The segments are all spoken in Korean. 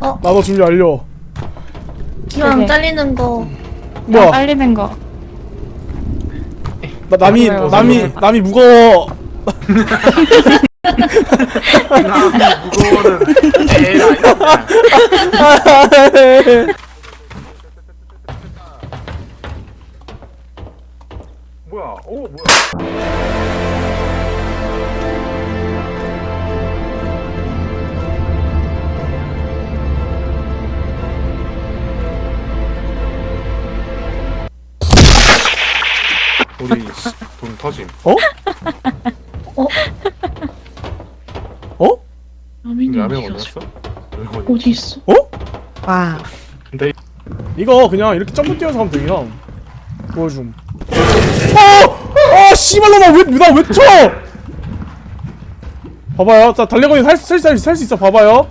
어? 나도 준비 완료. 기왕. 잘리는 거 뭐야? 빨리는 거. 나 남이 맞아요. 남이 맞아요. 남이 무거워. 나 무거워는 에이 아니야. 뭐야? 오 뭐야? 우리 돈 터짐. 어? 어? 어? 라면이 라면 어디 어디 갔어? 갔어? 어디 있어? 어? 와. 근데 이거 그냥 이렇게 점프 뛰어서 하면 돼 그냥. 보여줌. 어! 아 씨발로마 왜나왜 쳐? 봐봐요. 자 달려거리 살살살수 있어. 봐봐요.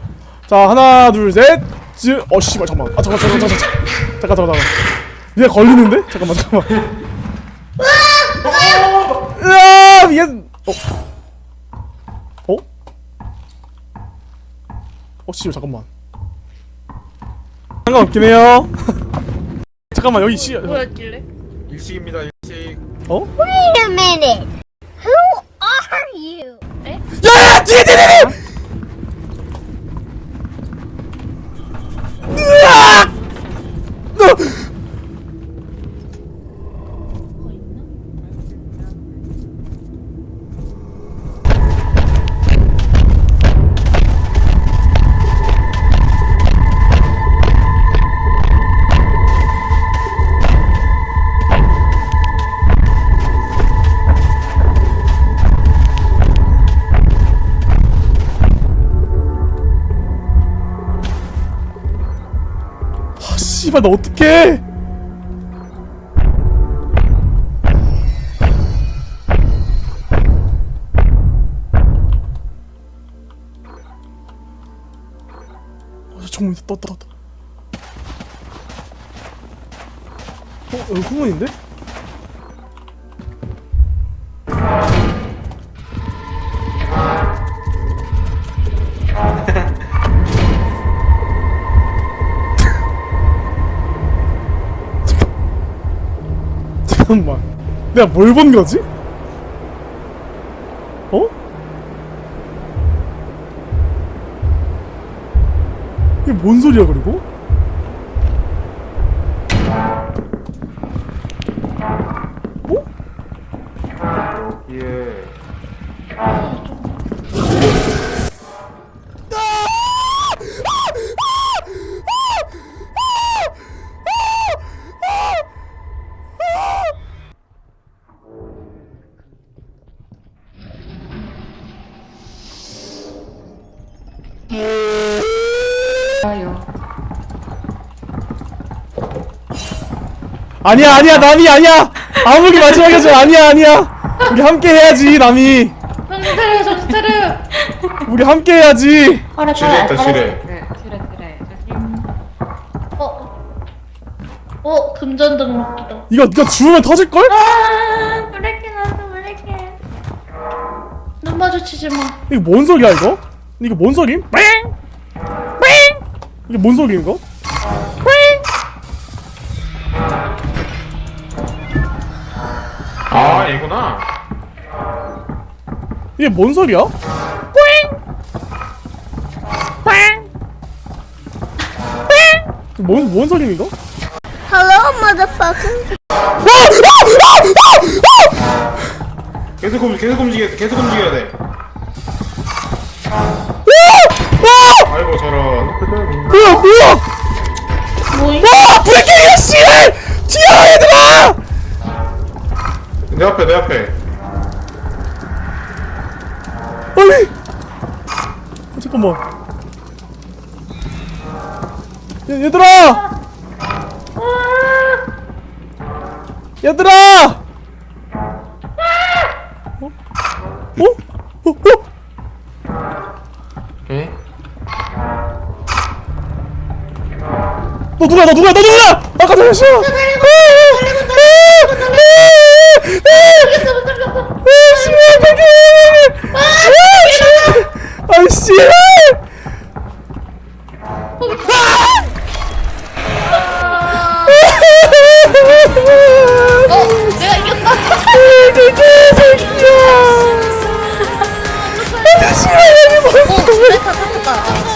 자 하나 둘 셋. 즈. 어 씨발 잠깐만. 아 잠깐 잠깐 잠깐 잠깐 잠깐 잠깐 잠깐. 얘 걸리는데? 잠깐만 잠깐만. 으아 미안. 어? 어? 어 씨발 잠깐만. 상관없긴 해요. 잠깐만 여기 씨. 뭐였길래? 일식입니다 일식. 어? Wait a minute. Who are you? 야야 뒤에 뒤에 뒤에. 씨발 나 어떡해? 어, 정문 떴다 떴다. 어, 여기 후문인데? 잠깐만. 내가 뭘 본 거지? 어? 이게 뭔 소리야 그리고? 좋아요. 아니야 아니야 남이 아니야 아무리 마지막이죠 아니야 아니야 우리 함께 해야지 남이 정신 차려 우리 함께 해야지 알아 지뢰했다 지뢰. 그래, 그래, 그래. 어? 어? 금전 등록기다 이거 이거 주우면 터질 걸? 아 브레이크 나왔어 브레이크 눈 마주치지 마 이거 뭔 소리야 이거? 이거 뭔 소림? 이게 뭔 소리인 거? 아 얘구나. 이게 뭔 소리야? 뭔, 뭔 소리인 이거? Hello, motherfucker. 계속 움직 계속 움직여 계속 움직여야 돼. 아이고 저런. 뭐야 뭐야 뭐이? 와 브레이킹이야 씨발 튀어 얘들아 내 앞에 내 앞에. 아니 어, 잠깐만 얘, 얘들아 얘들아 어? 어? 어? 어? 너 누구야 너 누구야 아까 잘했어 아이씨 어, 내가 어, 내가 다 탔다.